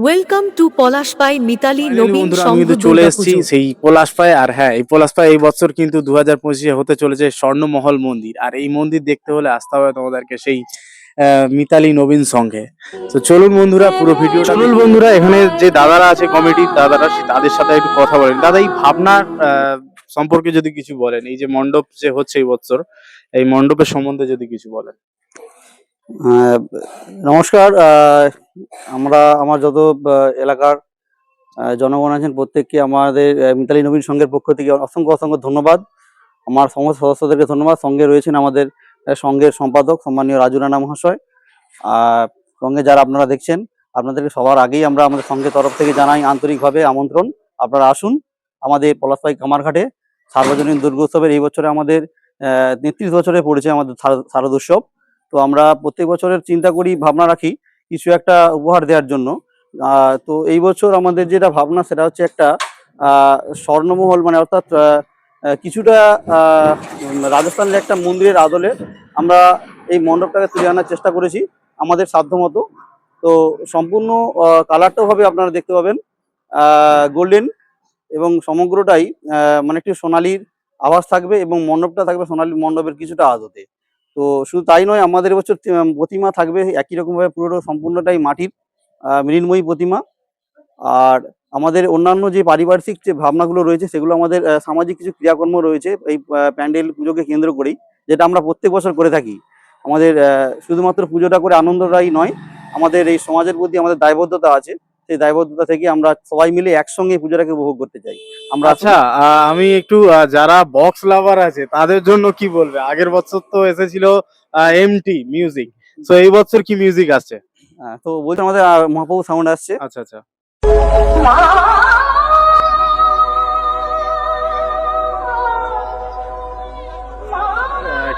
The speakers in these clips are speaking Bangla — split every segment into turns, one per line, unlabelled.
ওয়েলকাম টু পলাশপাই মিতালি নবীন সংঘ
কিন্তু চলে এসেছি। সেই পলাশপায় আর হ্যাঁ এই পলাশপায় এই বছর কিন্তু দু হাজার পঁচিশে হতে চলেছে স্বর্ণমহল মন্দির। আর এই মন্দির দেখতে হলে আসতে হবে তোমাদেরকে সেই আহ, মিতালি নবীন সঙ্গে তো চলুন বন্ধুরা পুরো ভিডিও চলুন বন্ধুরা এখানে যে দাদারা আছে কমিটির দাদারা সে- তাদের সাথে একটু কথা বলেন। দাদা এই ভাবনার আহ, সম্পর্কে যদি কিছু বলেন এই যে মণ্ডপ যে হচ্ছে এই বছর এই মণ্ডপের সম্বন্ধে যদি কিছু বলেন।
আহ, নমস্কার আহ, আমরা, আমার যত এলাকার জনগণ আছেন প্রত্যেককে আমাদের মিতালি নবীন সংঘের পক্ষ থেকে অসংখ্য অসংখ্য ধন্যবাদ। আমার সমস্ত সদস্যদেরকে ধন্যবাদ। সঙ্গে রয়েছেন আমাদের সংঘের সম্পাদক সম্মানীয় রাজু রানা মহাশয়। আর সঙ্গে যারা আপনারা দেখছেন, আপনাদেরকে সবার আগেই আমরা আমাদের সংঘের তরফ থেকে জানাই আন্তরিকভাবে আমন্ত্রণ। আপনারা আসুন আমাদের পলাশপাই কামারঘাটে। সার্বজনীন দুর্গোৎসবের এই বছরে আমাদের তেত্রিশ বছরে পড়েছে আমাদের শারদ- উৎসব। তো আমরা প্রত্যেক বছরের চিন্তা করি, ভাবনা রাখি কিছু একটা উপহার দেওয়ার জন্য। তো এই বছর আমাদের যেটা ভাবনা সেটা হচ্ছে একটা স্বর্ণমহল মানে অর্থাৎ কিছুটা রাজস্থানের একটা মন্দিরের আদলে আমরা এই মণ্ডপটাকে তুলে আনার চেষ্টা করেছি আমাদের সাধ্যমতো। তো সম্পূর্ণ কালারটাও হবে আপনারা দেখতে পাবেন। গোল্ডেন এবং সমগ্রটাই মানে একটি সোনালির আভাস থাকবে এবং মণ্ডপটা থাকবে সোনালী মণ্ডপের কিছুটা আদতে। তো শুধু তাই নয়, আমাদের বছর প্রতিমা থাকবে, একই রকম ভাবে পুরো সম্পূর্ণটাই মাটির মৃন্ময়ী প্রতিমা। আর আমাদের অন্যান্য যে পারিপার্শ্বিক যে ভাবনাগুলো রয়েছে, সেগুলো আমাদের সামাজিক কিছু ক্রিয়াকর্ম রয়েছে, এই প্যান্ডেল পুজোকে কেন্দ্র করেই, যেটা আমরা প্রত্যেক বছর করে থাকি। আমাদের শুধুমাত্র পুজোটা করে আনন্দটাই নয়, আমাদের এই সমাজের প্রতি আমাদের দায়বদ্ধতা আছে। সেই দায়বদ্ধতা থেকে আমরা সবাই মিলে একসঙ্গে পুজোটাকে উপভোগ করতে চাই। আমরা
আচ্ছা আহ, আমি একটু যারা বক্স লাভার আছে তাদের জন্য কি বলবে? আগের বছর তো এসেছিল এমটি মিউজিক তো এই বছর কি মিউজিক আছে
হ্যাঁ, তো বলছি আমাদের মহাপ্রভু সাউন্ড আসছে।
আচ্ছা আচ্ছা।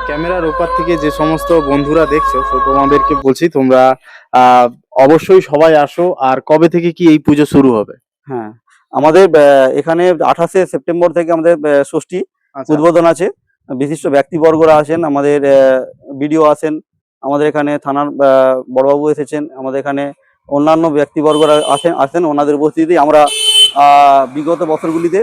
ক্যামেরার ওপার থেকে যে সমস্ত বন্ধুরা দেখছ তো তোমাদেরকে বলছি তোমরা আহ, অবশ্যই সবাই আসো আর কবে থেকে কি এই পুজো শুরু হবে?
হ্যাঁ। আমাদের এখানে আঠাশে সেপ্টেম্বর থেকে আমাদের ষষ্ঠী
আচ্ছা।
উদ্বোধন আছে। বিশিষ্ট ব্যক্তিবর্গরা আসেন আমাদের বিডিও আসেন আমাদের এখানে থানার বড়বাবু এসেছেন আমাদের এখানে অন্যান্য ব্যক্তিবর্গরা আসেন আসেন ওনাদের উপস্থিতিতে আমরা আহ, বিগত বছরগুলিতে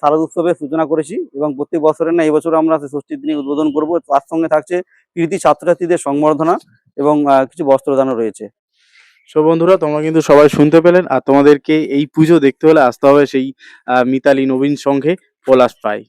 শারদ উৎসবের সূচনা করেছি এবং প্রত্যেক বছরের না এই বছর আমরা ষষ্ঠীর দিনে উদ্বোধন করব। তার সঙ্গে থাকছে কৃতি ছাত্রছাত্রীদের সংবর্ধনা এবং কিছু বস্ত্রদানও রয়েছে।
সো বন্ধুরা, তোমরা কিন্তু সবাই শুনতে পেলেন আর তোমাদেরকে এই পুজো দেখতে হলে আসতে হবে সেই মিতালি নবীন সংঘে পলাশ পাই।